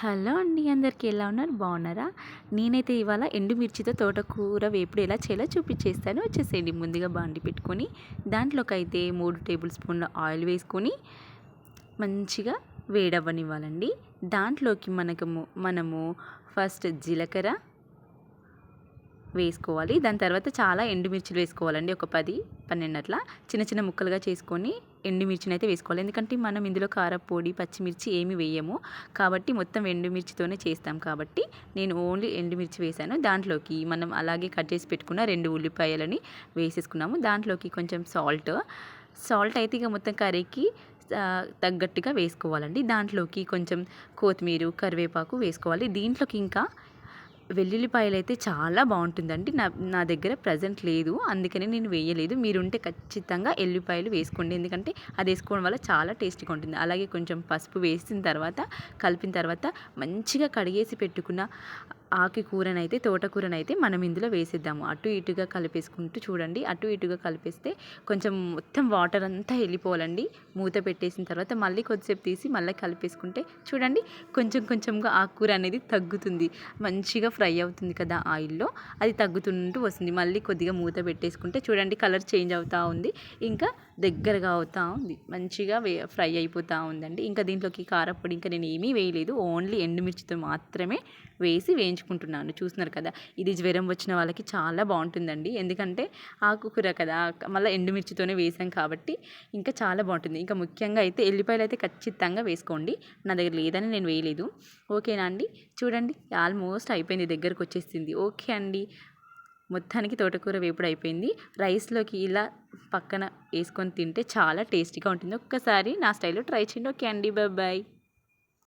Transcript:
Hello అండి అందరికీ ఎలా ఉన్నారు? బాగున్నారా? నేనైతే ఇవాళ ఎండుమిర్చితో తోటకూర వేపుడు ఎలా చేయాలో చూపించేస్తాను. వచ్చేసేయండి ముందుగా బాండి పెట్టుకొని దాంట్లోకి అయితే మూడు టేబుల్ స్పూన్ల ఆయిల్ వేసుకొని మంచిగా వేడవ్వనివ్వాలండి. దాంట్లోకి మనకు మనము ఫస్ట్ జీలకర్ర వేసుకోవాలి. దాని తర్వాత చాలా ఎండుమిర్చిలు వేసుకోవాలండి. ఒక పది పన్నెండు అట్లా చిన్న చిన్న ముక్కలుగా చేసుకొని ఎండుమిర్చిని అయితే వేసుకోవాలి. ఎందుకంటే మనం ఇందులో కారపొడి పచ్చిమిర్చి ఏమి వేయము. కాబట్టి మొత్తం ఎండుమిర్చితోనే చేస్తాం కాబట్టి నేను ఓన్లీ ఎండుమిర్చి వేసాను. దాంట్లోకి మనం అలాగే కట్ చేసి పెట్టుకున్న రెండు ఉల్లిపాయలని వేసేసుకున్నాము. దాంట్లోకి కొంచెం సాల్ట్. సాల్ట్ అయితే ఇక మొత్తం కర్రీకి తగ్గట్టుగా వేసుకోవాలండి. దాంట్లోకి కొంచెం కొత్తిమీర కరివేపాకు వేసుకోవాలి. దీంట్లోకి ఇంకా వెల్లుల్లిపాయలు అయితే చాలా బాగుంటుందండి. నా నా దగ్గర ప్రజెంట్ లేదు. అందుకని నేను వేయలేదు. మీరుంటే ఖచ్చితంగా ఎల్లిపాయలు వేసుకోండి. ఎందుకంటే అది వేసుకోవడం వల్ల చాలా టేస్టీగా ఉంటుంది. అలాగే కొంచెం పసుపు వేసిన తర్వాత కలిపిన తర్వాత మంచిగా కడిగేసి పెట్టుకున్న ఆకుకూరనైతే తోటకూరనైతే మనం ఇందులో వేసేద్దాము. అటు ఇటుగా కలిపేసుకుంటూ చూడండి. అటు ఇటుగా కలిపేస్తే కొంచెం మొత్తం వాటర్ అంతా వెళ్ళిపోవాలండి. మూత పెట్టేసిన తర్వాత మళ్ళీ కొద్దిసేపు తీసి మళ్ళీ కలిపేసుకుంటే చూడండి కొంచెం కొంచెంగా ఆకుకూర అనేది తగ్గుతుంది. మంచిగా ఫ్రై అవుతుంది కదా ఆయిల్లో. అది తగ్గుతుంటూ వస్తుంది. మళ్ళీ కొద్దిగా మూత పెట్టేసుకుంటే చూడండి కలర్ చేంజ్ అవుతూ ఉంది. ఇంకా దగ్గరగా అవుతూ ఉంది. మంచిగా వే ఫ్రై అయిపోతూ ఉందండి. ఇంకా దీంట్లోకి కారపొడి ఇంకా నేను ఏమీ వేయలేదు. ఓన్లీ ఎండుమిర్చితో మాత్రమే వేసి వేయించు వేయించుకుంటున్నాను చూస్తున్నారు కదా ఇది జ్వరం వచ్చిన వాళ్ళకి చాలా బాగుంటుందండి. ఎందుకంటే ఆకుకూర కదా మళ్ళీ ఎండుమిర్చితోనే వేసాం కాబట్టి ఇంకా చాలా బాగుంటుంది. ఇంకా ముఖ్యంగా అయితే ఎల్లిపాయలు అయితే ఖచ్చితంగా వేసుకోండి. నా దగ్గర లేదని నేను వేయలేదు. ఓకేనా అండి? చూడండి ఆల్మోస్ట్ అయిపోయింది దగ్గరకు వచ్చేసింది. ఓకే అండి. మొత్తానికి తోటకూర వేపుడు అయిపోయింది. రైస్లోకి ఇలా పక్కన వేసుకొని తింటే చాలా టేస్టీగా ఉంటుంది. ఒక్కసారి నా స్టైల్లో ట్రై చేయండి. ఓకే అండి బాయ్.